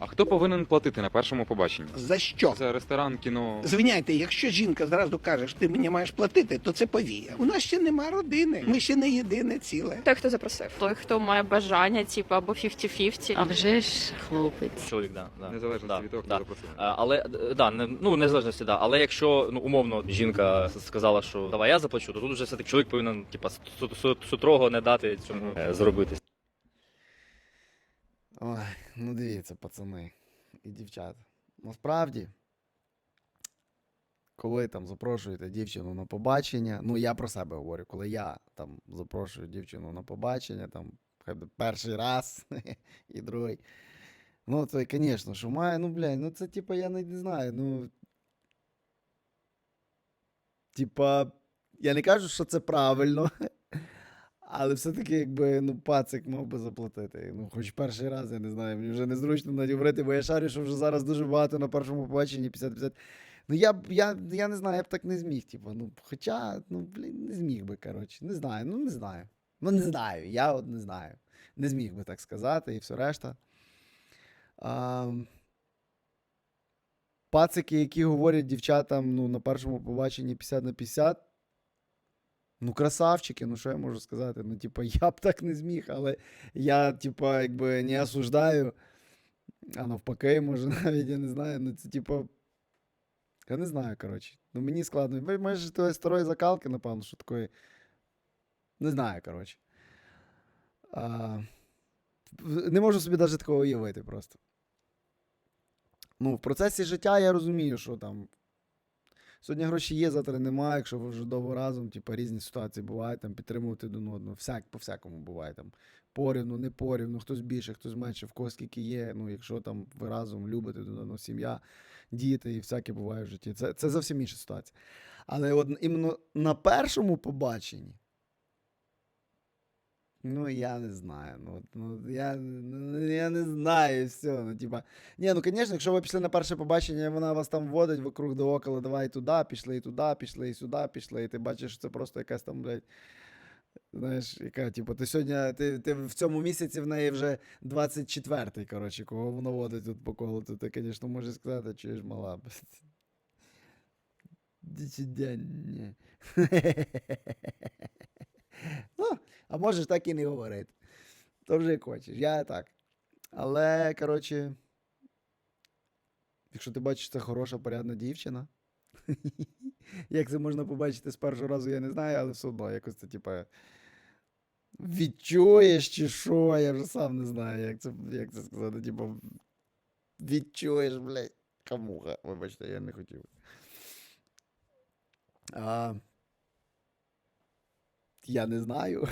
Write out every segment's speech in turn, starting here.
А хто повинен платити на першому побаченні? За що? За ресторан, кіно. Звиняйте, якщо жінка зразу каже, що ти мені маєш платити, то це повія. У нас ще нема родини. Ми ще не єдине ціле. Той, хто запросив. Той, хто має бажання, типу, або 50-50. А вже ж хлопець. Чоловік, да, да. Незалежно да, від того, хто да. запросив. А, Але е, да, не, ну незалежності, да. Але якщо ну умовно жінка сказала, що давай я заплачу, то тут вже все таки чоловік повинен, типа, су- су- сутрого не дати цьому е, зробити. Ой, ну дивіться, пацани і дівчата. Насправді, коли там запрошуєте дівчину на побачення, ну я про себе говорю, коли я там запрошую дівчину на побачення, там хай би перший раз і другий. Ну, це, звісно, що має, ну, блядь, ну це типа, я не, не знаю, ну. Типа, я не кажу, що це правильно. Але все-таки, якби ну, пацик мав би заплатити. Ну, хоч перший раз, я не знаю, мені вже незручно навіть говорити, бо я шарю, що вже зараз дуже багато на першому побаченні 50-50. Ну, я, б- я, я не знаю, я б так не зміг. Типу, ну, хоча, ну, блін, не зміг би, коротше. Не знаю, ну не знаю. Ну, не знаю, я от не знаю. Не зміг би так сказати і все решта. А, пацики, які говорять дівчатам ну, на першому побаченні 50 на 50, Ну, красавчики, ну що я можу сказати? Ну, типа, я б так не зміг, але я, типа, якби не осуждаю. А навпаки, може, навіть я не знаю. Ну, це, типа. Я не знаю, коротше. Ну, мені складно. Ви майже тої старої закалки, напевно, що такої. Не знаю, коротше. А... Не можу собі навіть такого уявити просто. Ну, в процесі життя я розумію, що там Сьогодні гроші є, завтра немає. Якщо ви вже довго разом, типу, різні ситуації бувають, там підтримувати один одного. Всяк, по всякому буває. Там порівну, не порівну, хтось більше, хтось менше, в кого скільки є. Ну, якщо там ви разом любите один одного, сім'я, діти і всяке буває в житті. Це, це зовсім інша ситуація. Але от іменно на першому побаченні. Ну, я не знаю. Ну, ну, я, ну, я не знаю, все. Ну, типа, ні, ну звісно, якщо ви пішли на перше побачення, вона вас там водить вокруг да около, давай туди, пішли і туди, пішли і сюди, пішли, і ти бачиш, що це просто якась там, блядь, знаєш, яка, типу, ти сьогодні, ти, ти в цьому місяці в неї вже 24-й, коротше, кого вона водить тут по колу, то ти, звісно, можеш сказати, чуєш, мала, блядь. Дичидяння. Ну, а можеш так і не говорити. То вже хочеш. Я так. Але, коротше, якщо ти бачиш, це хороша, порядна дівчина. Як це можна побачити з першого разу, я не знаю, але все одно якось це, типа. Відчуєш чи що, я вже сам не знаю, як це, як це сказати. Типа, відчуєш, блядь, камуха. Вибачте, я не хотів. А, я не знаю.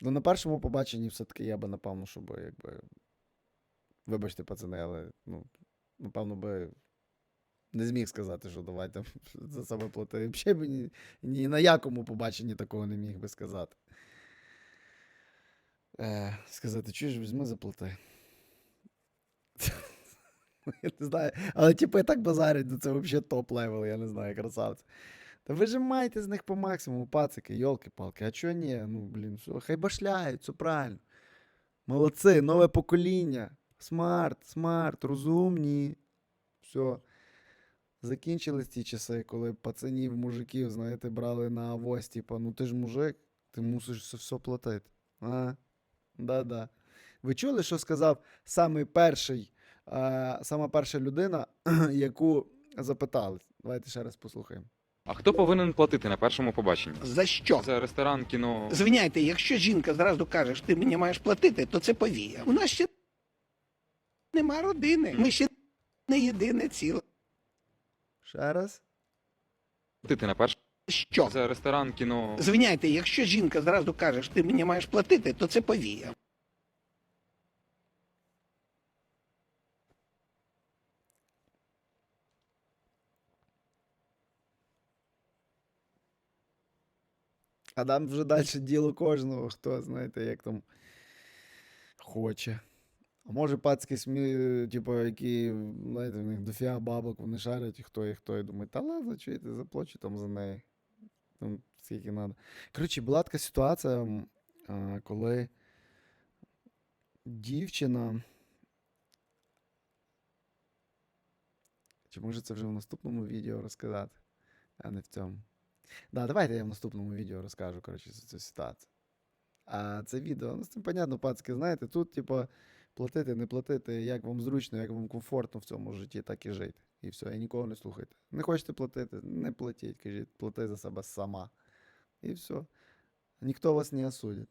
Ну, на першому побаченні все-таки я би, напевно, щоб якби. Вибачте, пацани, але ну, напевно би не зміг сказати, що давайте за себе плати. Взагалі б ні, ні на якому побаченні такого не міг би сказати. Е, сказати, чуєш, візьми заплати. Я не знаю. Але типу і так базарять, ну це взагалі топ-левел, я не знаю, красавці. Та вижимайте з них по максимуму, пацики, йолки-палки. А чого ні? Ну, блін, що, хай башляють, все правильно. Молодці, нове покоління. Смарт, смарт, розумні. Все. Закінчились ті часи, коли пацанів, мужиків, знаєте, брали на авось, типа, ну ти ж мужик, ти мусиш все, все платити. А? Да-да. Ви чули, що сказав самий перший, е, сама перша людина, яку запитали? Давайте ще раз послухаємо. А хто повинен платити на першому побаченні? За що? За ресторан, кіно. Звиняйте, якщо жінка зразу каже, що ти мені маєш платити, то це повія. У нас ще нема родини. Ми ще не єдине ціле. Ще раз. Платити на першому Що? За ресторан, кіно. Звиняйте, якщо жінка зразу каже, що ти мені маєш платити, то це повія. А там вже далі діло кожного, хто, знаєте, як там хоче. А може пацки смі, типу, які, знаєте, в них дофіга бабок, вони шарять, і хто і хто, і думає, та ладно, чуєте, заплачу там за неї. Там скільки треба. Коротше, була така ситуація, коли дівчина. Чи може це вже в наступному відео розказати, а не в цьому. Да, давайте я в наступному відео розкажу, коротше, за цю ситуацію. А це відео, ну, з цим понятно, пацки, знаєте, тут, типу, платити, не платити, як вам зручно, як вам комфортно в цьому житті, так і жити. І все, і нікого не слухайте. Не хочете платити, не платіть, кажіть, плати за себе сама. І все. Ніхто вас не осудить.